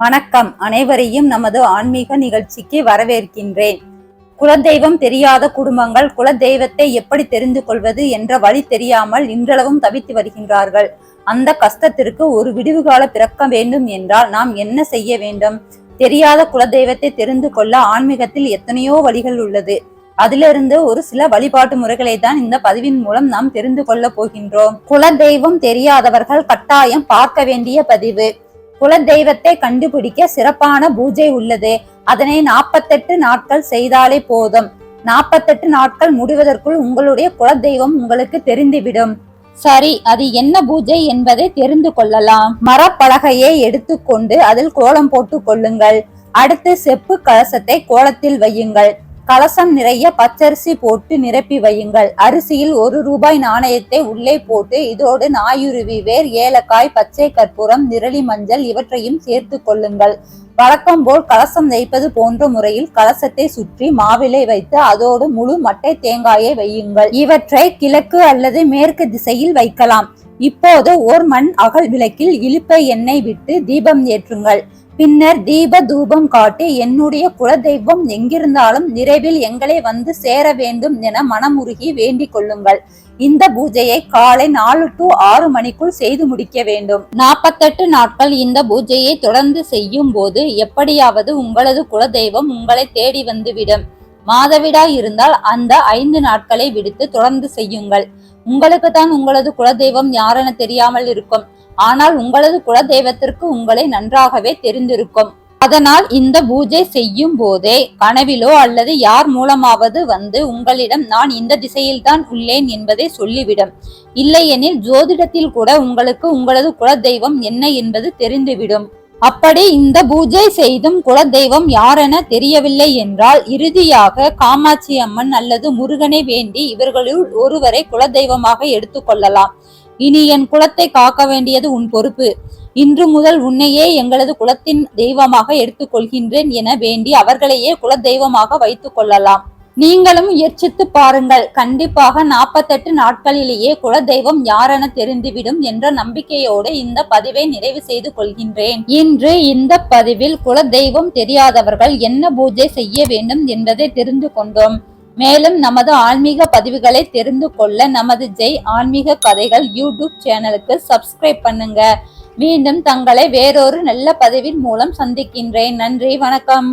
வணக்கம். அனைவரையும் நமது ஆன்மீக நிகழ்ச்சிக்கு வரவேற்கின்றேன். குலதெய்வம் தெரியாத குடும்பங்கள் குலதெய்வத்தை எப்படி தெரிந்து கொள்வது என்ற வழி தெரியாமல் இன்றளவும் தவித்து வருகின்றார்கள். அந்த கஷ்டத்திற்கு ஒரு விடிவு கால பிறக்க வேண்டும் என்றால் நாம் என்ன செய்ய வேண்டும்? தெரியாத குலதெய்வத்தை தெரிந்து கொள்ள ஆன்மீகத்தில் எத்தனையோ வழிகள் உள்ளது. அதிலிருந்து ஒரு சில வழிபாட்டு முறைகளை தான் இந்த பதிவின் மூலம் நாம் தெரிந்து கொள்ள போகின்றோம். குலதெய்வம் தெரியாதவர்கள் கட்டாயம் பார்க்க வேண்டிய பதிவு. குலதெய்வத்தை கண்டுபிடிக்க சிறப்பான பூஜை உள்ளது. அதனை நாற்பத்தெட்டு நாட்கள் செய்தாலே போதும். நாற்பத்தெட்டு நாட்கள் முடிவதற்குள் உங்களுடைய குலதெய்வம் உங்களுக்கு தெரிந்துவிடும். சரி அது என்ன பூஜை என்பதை தெரிந்து கொள்ளலாம். மரப்பலகையை எடுத்துக்கொண்டு அதில் கோலம் போட்டு கொள்ளுங்கள். அடுத்து செப்பு கலசத்தை கோலத்தில் வையுங்கள். கலசம் நிறைய பச்சரிசி போட்டு நிரப்பி வையுங்கள். அரிசியில் ஒரு ரூபாய் நாணயத்தை உள்ளே போட்டு இதோடு நாயுருவி வேர் ஏலக்காய் பச்சை கற்பூரம் நிரளி மஞ்சள் இவற்றையும் சேர்த்து கொள்ளுங்கள். வழக்கம் போல் கலசம் வைப்பது போன்ற முறையில் கலசத்தை சுற்றி மாவிலை வைத்து அதோடு முழு மட்டை தேங்காயை வையுங்கள். இவற்றை கிழக்கு அல்லது மேற்கு திசையில் வைக்கலாம். இப்போது ஓர் மண் அகல் விளக்கில் இழுப்பை எண்ணெய் விட்டு தீபம் ஏற்றுங்கள். பின்னர் தீப தூபம் காட்டி என்னுடைய குலதெய்வம் எங்கிருந்தாலும் நிறைவில் எங்களை வந்து சேர வேண்டும் என மனமுருகி வேண்டிக் கொள்ளுங்கள். இந்த பூஜையை காலை நாலு டு ஆறு மணிக்குள் செய்து முடிக்க வேண்டும். நாற்பத்தெட்டு நாட்கள் இந்த பூஜையை தொடர்ந்து செய்யும் போது எப்படியாவது உங்களது குலதெய்வம் உங்களை தேடி வந்துவிடும் மாதவிடாய் இருந்தால் அந்த ஐந்து நாட்களை விடுத்து தொடர்ந்து செய்யுங்கள். உங்களுக்கு தான் உங்களது குலதெய்வம் யாரென தெரியாமல் இருக்கும். ஆனால் உங்களது குலதெய்வத்திற்கு உங்களை நன்றாகவே தெரிந்திருக்கும். அதனால் இந்த பூஜை செய்யும் போதே கனவிலோ அல்லது யார் மூலமாவது வந்து உங்களிடம் நான் இந்த திசையில்தான் உள்ளேன் என்பதை சொல்லிவிடும். இல்லையெனில் ஜோதிடத்தில் கூட உங்களுக்கு உங்களது குலதெய்வம் என்ன என்பது தெரிந்துவிடும். அப்படி இந்த பூஜை செய்தும் குலதெய்வம் யாரென தெரியவில்லை என்றால் இறுதியாக காமாட்சி அம்மன் அல்லது முருகனை வேண்டி இவர்களுள் ஒருவரை குலதெய்வமாக எடுத்துக்கொள்ளலாம் இனி என் குலத்தை காக்க வேண்டியது உன் பொறுப்பு. இன்று முதல் உன்னையே எங்களது குலத்தின் தெய்வமாக எடுத்துக்கொள்கின்றேன் என வேண்டி அவர்களையே குலதெய்வமாக வைத்துக் கொள்ளலாம். நீங்களும் முயற்சித்து பாருங்கள். கண்டிப்பாக நாற்பத்தெட்டு நாட்களிலேயே குலதெய்வம் யாரென தெரிந்துவிடும் என்ற நம்பிக்கையோடு இந்த பதிவை நிறைவு செய்து கொள்கின்றேன். இன்று இந்த பதிவில் குலதெய்வம் தெரியாதவர்கள் என்ன பூஜை செய்ய வேண்டும் என்பதை தெரிந்து கொண்டோம். மேலும் நமது ஆன்மீக பதிவுகளை தெரிந்து கொள்ள நமது ஜெய் ஆன்மீக கதைகள் யூடியூப் சேனலுக்கு சப்ஸ்கிரைப் பண்ணுங்க. மீண்டும் தங்களை வேறொரு நல்ல பதிவின் மூலம் சந்திக்கின்றேன். நன்றி வணக்கம்.